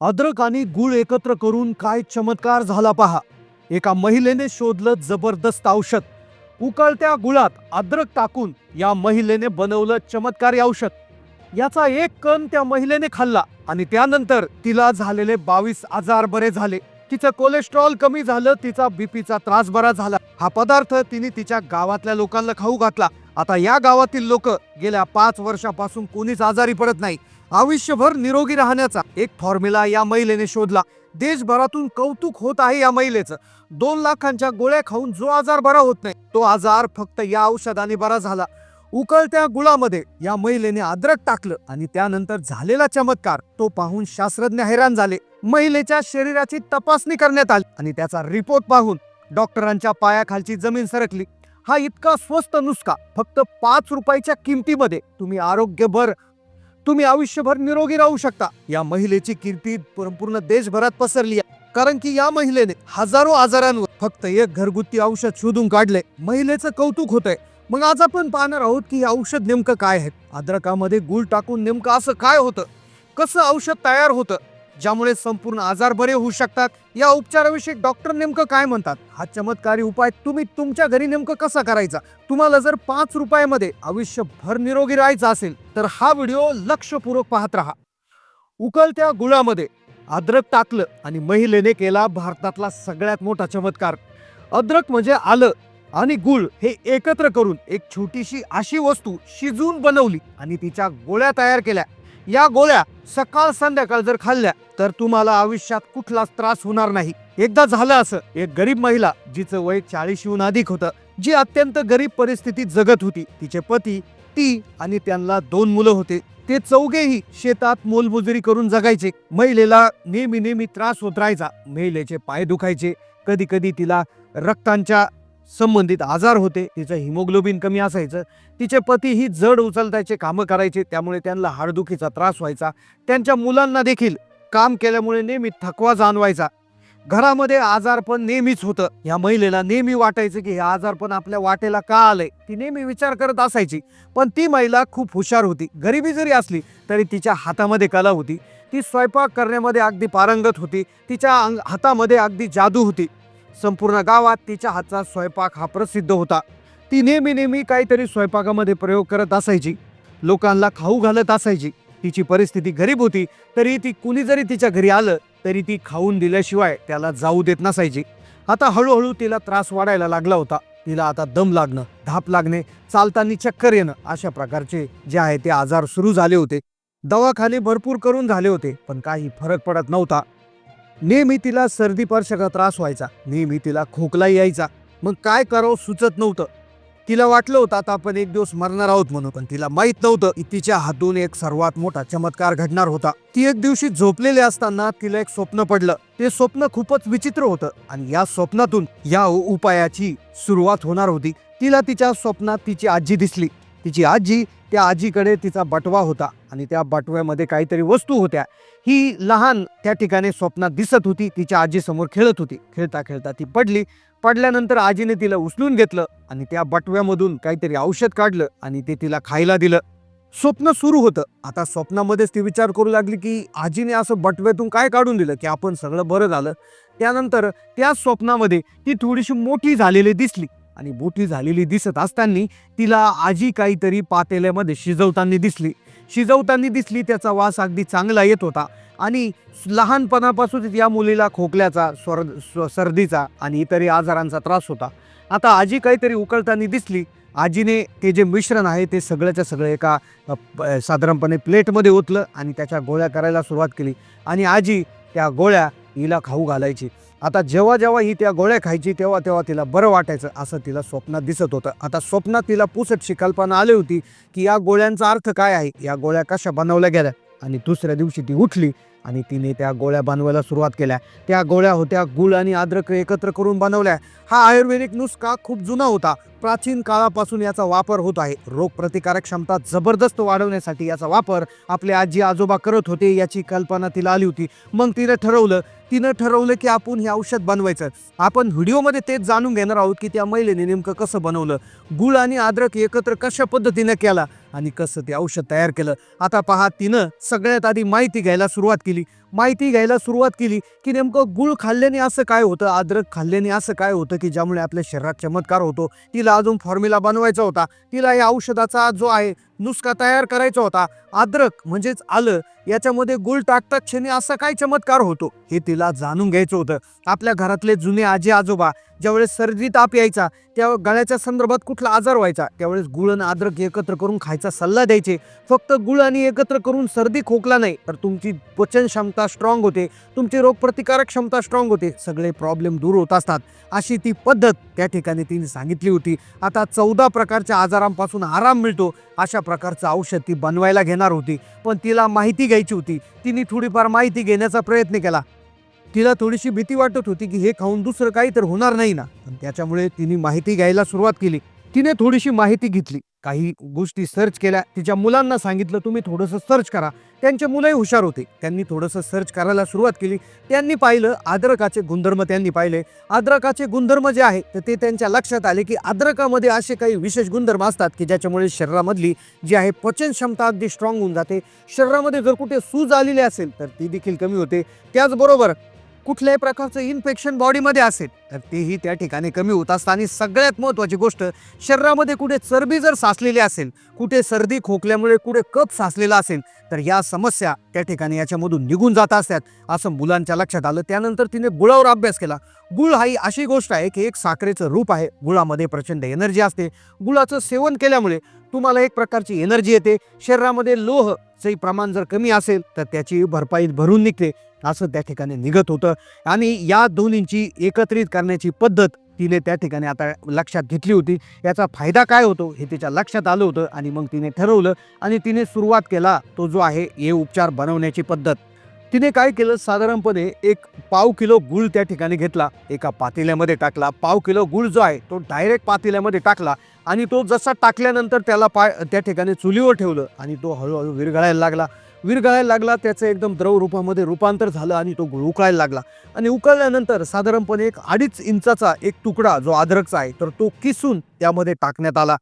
अद्रक आणि गुळ एकत्र करून काय चमत्कार झाला पहा. एका महिलेने शोधलं जबरदस्त औषध. उकळत्या गुळात अद्रक टाकून या महिलेने बनवलं चमत्कारी औषध. याचा एक कण त्या महिलेने खाल्ला आणि त्यानंतर तिला झालेले बावीस आजार बरे झाले. तिचं कोलेस्ट्रॉल कमी झालं तिचा बीपीचा त्रास बरा झाला. हा पदार्थ तिने तिच्या गावातल्या लोकांना खाऊ घातला. आता या गावातील लोक गेल्या पाच वर्षापासून कोणीच आजारी पडत नाही. आयुष्यभर निरोगी राहण्याचा एक फॉर्म्युला या महिलेने शोधला. देशभरातून कौतुक होत आहे या महिलेचं. दोन लाखांच्या गोळ्या खाऊन जो आजार बरा होत नाही तो आजार फक्त या औषधाने बरा झाला. उकळत्या गुळामध्ये या महिलेने अद्रक टाकलं आणि त्यानंतर झालेला चमत्कार तो पाहून शास्त्रज्ञ हैराण झाले. महिलेच्या शरीराची तपासणी करण्यात आली आणि त्याचा रिपोर्ट पाहून डॉक्टरांच्या पायाखालची जमीन सरकली. हा इतका स्वस्त नुसका फक्त पाच रुपयाच्या किमतीमध्ये तुम्ही आरोग्यभर तुम्ही आयुष्यभर निरोगी राहू शकता. या महिलेची कीर्ती संपूर्ण देशभरात पसरली आहे. कारण की या महिलेने हजारो आजारांवर फक्त एक घरगुती औषध शोधून काढले. महिलेचं कौतुक होतंय. मग आज आपण पाहणार आहोत की हे औषध नेमकं काय आहे? अद्रकामध्ये गुळ टाकून नेमकं असं काय होतं? कसं औषध तयार होतं? ज्यामुळे संपूर्ण आजार बरे होऊ शकतात. या उपचाराविषयी डॉक्टर नेमकं काय म्हणतात? हा चमत्कारी उपाय तुम्ही तुमच्या घरी नेमकं कसा करायचा? तुम्हाला जर पाच रुपयामध्ये आयुष्यभर निरोगी राहायचा असेल तर हा व्हिडिओ लक्षपूर्वक पाहत राहा. उकलत्या गुळामध्ये अद्रक टाकलं आणि महिलेने केला भारतातला सगळ्यात मोठा चमत्कार. अद्रक म्हणजे आलं आणि गुळ हे एकत्र करून एक छोटीशी अशी वस्तू शिजवून बनवली आणि तिच्या गोळ्या तयार केल्या. या गोळ्या सकाळ संध्याकाळ जर खाल्ल्या तर तुम्हाला आयुष्यात कुठलाच त्रास होणार नाही. एकदा झालं असं एक गरीब महिला जिचं वय चाळीशीहून अधिक होतं जी अत्यंत गरीब परिस्थितीत जगत होती. तिचे पती ती आणि त्यांना दोन मुलं होते. ते चौघेही शेतात मोलमजुरी करून जगायचे. महिलेला नेहमी नेहमी त्रास होत राहायचा. महिलेचे पाय दुखायचे. कधी कधी तिला रक्तांच्या संबंधित आजार होते तिचं हिमोग्लोबिन कमी असायचं तिचे पती ही जड उचलतायचे कामं करायचे त्यामुळे त्यांना हाडदुखीचा त्रास व्हायचा. त्यांच्या मुलांना देखील काम केल्यामुळे नेहमी थकवा जाणवायचा. घरामध्ये आजारपण नेहमीच होतं. या महिलेला नेहमी वाटायचं की हे आजारपण आपल्या वाटेला का आलंय? ती नेहमी विचार करत असायची. पण ती महिला खूप हुशार होती. गरिबी जरी असली तरी तिच्या हातामध्ये कला होती. ती स्वयंपाक करण्यामध्ये अगदी पारंगत होती. तिच्या अंग हातामध्ये अगदी जादू होती. संपूर्ण गावात तिच्या हातचा स्वयंपाक हा प्रसिद्ध होता. ती नेहमी नेहमी काहीतरी स्वयंपाकामध्ये प्रयोग करत असायची. लोकांना खाऊ घालत असायची. तिची परिस्थिती गरीब होती तरी ती कुणी जरी तिच्या घरी आलं तरी ती खाऊन दिल्याशिवाय त्याला जाऊ देत नसायची. आता हळूहळू तिला त्रास वाढायला लागला होता. तिला आता दम लागणं धाप लागणे चालताना चक्कर येणं अशा प्रकारचे जे आहे ते आजार सुरू झाले होते. दवाखाने भरपूर करून झाले होते पण काही फरक पडत नव्हता. नेहमी तिला सर्दी त्रास व्हायचा. नेहमी तिला खोकला यायचा. मग काय करावं सुचत नव्हतं. तिला वाटलं होतं आता आपण एक दिवस मरणार आहोत म्हणून पण तिला माहीत नव्हतं की तिच्या हातून एक सर्वात मोठा चमत्कार घडणार होता. ती एक दिवशी झोपलेली असताना तिला एक स्वप्न पडलं. ते स्वप्न खूपच विचित्र होतं आणि या स्वप्नातून या उपायाची सुरुवात होणार होती. तिला तिच्या स्वप्नात तिची आजी दिसली. तिची आजी त्या आजीकडे तिचा बटवा होता. आणि त्या बटव्यामध्ये काहीतरी वस्तू होत्या. ही लहान त्या ठिकाणी स्वप्नात दिसत होती. तिच्या आजीसमोर खेळत होती. खेळता खेळता ती पडली. पडल्यानंतर आजीने तिला उचलून घेतलं आणि त्या बटव्यामधून काहीतरी औषध काढलं आणि ते तिला खायला दिलं. स्वप्न सुरू होतं. आता स्वप्नामध्येच ती विचार करू लागली की आजीने असं बटव्यातून काय काढून दिलं की आपण सगळं बरं झालं. त्यानंतर त्या स्वप्नामध्ये ती थोडीशी मोठी झालेली दिसली आणि मोठी झालेली दिसत असताना तिला आजी काहीतरी पातेल्यामध्ये शिजवताना दिसली. शिजवताना दिसली त्याचा वास अगदी चांगला येत होता. आणि लहानपणापासून या मुलीला खोकल्याचा स्वर स्व- सर्दीचा आणि इतरही आजारांचा त्रास होता. आता आजी काहीतरी उकळताना दिसली. आजीने ते जे मिश्रण आहे ते सगळ्याच्या सगळं एका प- साधारणपणे प्लेटमध्ये ओतलं आणि त्याच्या गोळ्या करायला सुरुवात केली. आणि आजी त्या गोळ्या हिला खाऊ घालायची. आता जेव्हा जेव्हा ही त्या गोळ्या खायची तेव्हा तेव्हा तिला बरं वाटायचं असं तिला स्वप्नात दिसत होतं. आता स्वप्नात तिला पुसटशी कल्पना आली होती की या गोळ्यांचा अर्थ काय आहे? या गोळ्या कशा बनवल्या गेल्या? आणि दुसऱ्या दिवशी ती उठली आणि तिने त्या गोळ्या बनवायला सुरुवात केल्या. त्या गोळ्या होत्या गुळ आणि अद्रक एकत्र करून बनवल्या. हा आयुर्वेदिक नुसका खूप जुना होता. प्राचीन काळापासून याचा वापर होत आहे. रोगप्रतिकारक क्षमता जबरदस्त वाढवण्यासाठी याचा वापर आपले आजी आजोबा करत होते याची कल्पना तिला आली होती. मग तिने ठरवलं तिनं ठरवलं की आपण हे औषध बनवायचं. आपण व्हिडिओमध्ये तेच जाणून घेणार आहोत की त्या महिलेने नेमकं कसं बनवलं. गुळ आणि अद्रक एकत्र कशा पद्धतीनं केला आणि कसं ते औषध तयार केलं. आता पहा तिनं सगळ्यात आधी माहिती घ्यायला सुरुवात केली. actually माहिती घ्यायला सुरुवात केली की नेमकं गुळ खाल्ल्याने असं काय होतं अद्रक खाल्ल्याने असं काय होतं की ज्यामुळे आपल्या शरीरात चमत्कार होतो? तिला अजून फॉर्म्युला बनवायचा होता. तिला या औषधाचा जो आहे नुसका तयार करायचा होता. अद्रक म्हणजेच आलं याच्यामध्ये गुळ टाकता क्षणी असा काय चमत्कार होतो? हे तिला जाणून घ्यायचं होतं. आपल्या घरातले जुने आजी आजोबा ज्यावेळेस सर्दी ताप यायचा त्या गळ्याच्या संदर्भात कुठला आजार व्हायचा? त्यावेळेस गुळ आणि अद्रक एकत्र करून खायचा सल्ला द्यायचे. फक्त गुळ आणि एकत्र करून सर्दी खोकला नाही तर तुमची पचन क्षमता स्ट्रॉंग होते तुमची रोगप्रतिकारक क्षमता स्ट्रॉंग होते सगळे प्रॉब्लेम दूर होत असतात. अशी ती पद्धत त्या ठिकाणी तिने सांगितली होती. आता चौदा प्रकारच्या आजारांपासून आराम मिळतो अशा प्रकारचं औषध ती बनवायला घेणार होती. पण तिला माहिती घ्यायची होती. तिने थोडीफार माहिती घेण्याचा प्रयत्न केला. तिला थोडीशी भीती वाटत होती की हे खाऊन दुसरं काही तर होणार नाही ना. पण त्याच्यामुळे तिने माहिती घ्यायला सुरुवात केली. तिने थोडीशी माहिती घेतली. काही गोष्टी सर्च केल्या तिच्या मुलांना सांगितलं तुम्ही थोडंसं सर्च करा. त्यांचे मुलंही हुशार होते. त्यांनी थोडंसं सर्च करायला सुरुवात केली. त्यांनी पाहिलं अद्रकाचे गुणधर्म त्यांनी पाहिले. अद्रकाचे गुणधर्म जे आहे तर ते त्यांच्या लक्षात आले की अद्रकामध्ये असे काही विशेष गुणधर्म असतात की ज्याच्यामुळे शरीरामधली जी आहे पचन क्षमता अगदी स्ट्रॉंग होऊन जाते. शरीरामध्ये जर कुठे सूज आलेली असेल तर ती देखील कमी होते. त्याचबरोबर कुठल्याही प्रकारचं इन्फेक्शन बॉडीमध्ये असेल तर तेही त्या ठिकाणी कमी होत असतं. आणि सगळ्यात महत्त्वाची गोष्ट शरीरामध्ये कुठे चरबी जर साचलेली असेल कुठे सर्दी खोकल्यामुळे कुठे कप साचलेला असेल तर या समस्या त्या ठिकाणी याच्यामधून निघून जात असतात असं मुलांच्या लक्षात आलं. त्यानंतर तिने गुळावर अभ्यास केला. गुळ हा ही अशी गोष्ट आहे की एक साखरेचं रूप आहे. गुळामध्ये प्रचंड एनर्जी असते. गुळाचं सेवन केल्यामुळे तुम्हाला एक प्रकारची एनर्जी येते. शरीरामध्ये लोहचे प्रमाण जर कमी असेल तर त्याची भरपाई भरून निघते. असं त्या ठिकाणी निघत होतं. आणि या दोन्हींची एकत्रित करण्याची पद्धत तिने त्या ठिकाणी आता लक्षात घेतली होती. याचा फायदा काय होतो हे तिच्या लक्षात आलं होतं आणि मग तिने ठरवलं आणि तिने सुरुवात केला तो जो आहे हे उपचार बनवण्याची पद्धत. तिने काय केलं? साधारणपणे एक पाव किलो गुळ त्या ठिकाणी घेतला. एका पातेल्यामध्ये टाकला. पाव किलो गुळ जो आहे तो डायरेक्ट पातेल्यामध्ये टाकला आणि तो जसा टाकल्यानंतर त्याला पाय त्या ठिकाणी चुलीवर ठेवलं आणि तो हळूहळू विरघळायला लागला. विरघळायला लागला त्याचं एकदम द्रव रूपामध्ये रूपांतर झालं आणि तो गुळ उकळायला लागला. आणि उकळल्यानंतर साधारणपणे एक अडीच इंचाचा एक तुकडा जो अद्रकचा आहे तर तो किसून त्यामध्ये टाकण्यात आला.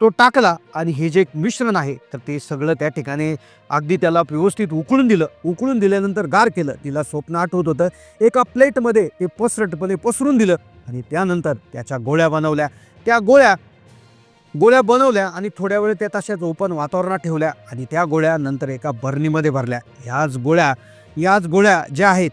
तो टाकला आणि हे जे एक मिश्रण आहे तर ते सगळं त्या ठिकाणी अगदी त्याला व्यवस्थित उकळून दिलं. उकळून दिल्यानंतर गार केलं. तिला स्वप्न आठवत होतं एका प्लेटमध्ये ते पसरटपणे पसरून दिलं आणि त्यानंतर त्याच्या गोळ्या बनवल्या. त्या गोळ्या गोळ्या बनवल्या आणि थोड्या वेळ त्या तशाच ओपन वातावरणात ठेवल्या आणि त्या गोळ्या नंतर एका बरणीमध्ये भरल्या. ह्याच गोळ्या याच गोळ्या ज्या आहेत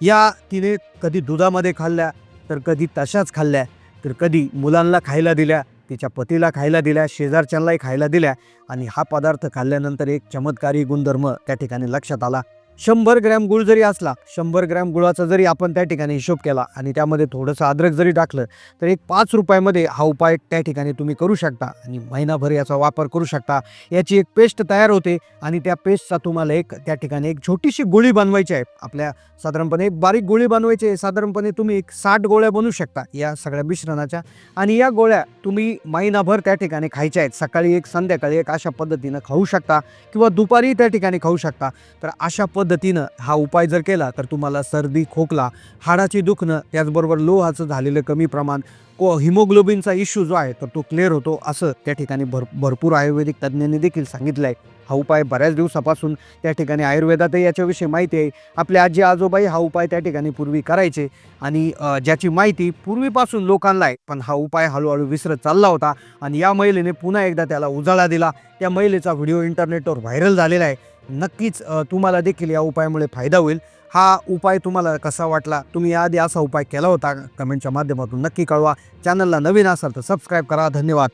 या तिने कधी दुधामध्ये खाल्ल्या तर कधी तशाच खाल्ल्या तर कधी मुलांना खायला दिल्या तिच्या पतीला खायला दिल्या शेजारच्यांनाही खायला दिल्या आणि हा पदार्थ खाल्ल्यानंतर एक चमत्कारी गुणधर्म त्या ठिकाणी लक्षात आला. शंभर ग्रॅम गुळ जरी असला शंभर ग्रॅम गुळाचा जरी आपण त्या ठिकाणी हिशोब केला आणि त्यामध्ये थोडंसं अद्रक जरी टाकलं तर एक पाच रुपयामध्ये हा उपाय त्या ठिकाणी तुम्ही करू शकता आणि महिनाभर याचा वापर करू शकता. याची एक पेस्ट तयार होते आणि त्या पेस्टचा तुम्हाला एक त्या ठिकाणी एक छोटीशी गोळी बनवायची आहे. आपल्या साधारणपणे एक बारीक गोळी बनवायची आहे. साधारणपणे तुम्ही एक साठ गोळ्या बनवू शकता या सगळ्या मिश्रणाच्या. आणि या गोळ्या तुम्ही महिनाभर त्या ठिकाणी खायच्या आहेत. सकाळी एक संध्याकाळी एक अशा पद्धतीनं खाऊ शकता किंवा दुपारी त्या ठिकाणी खाऊ शकता. तर अशा पद्धतीनं हा उपाय जर केला तर तुम्हाला सर्दी खोकला हाडाची दुखणं त्याचबरोबर लोहाचं झालेलं कमी प्रमाण को हिमोग्लोबिनचा इश्यू जो आहे तर तो क्लिअर होतो असं त्या ठिकाणी भर भरपूर आयुर्वेदिक तज्ज्ञांनी देखील सांगितलं आहे हा उपाय बऱ्याच दिवसापासून त्या ठिकाणी आयुर्वेदातही याच्याविषयी माहिती आहे. आपले आजी आजोबाई हा उपाय त्या ठिकाणी पूर्वी करायचे आणि ज्याची माहिती पूर्वीपासून लोकांना आहे पण हा उपाय हळूहळू विसरत चालला होता आणि या महिलेने पुन्हा एकदा त्याला उजाळा दिला. त्या महिलेचा व्हिडिओ इंटरनेटवर व्हायरल झालेला आहे. नक्कीच तुम्हाला देखील या उपायामुळे फायदा होईल. हा उपाय तुम्हाला कसा वाटला तुम्ही याआधी असा उपाय केला होता? कमेंटच्या माध्यमातून नक्की कळवा. चॅनलला नवीन असाल तर सबस्क्राईब करा. धन्यवाद.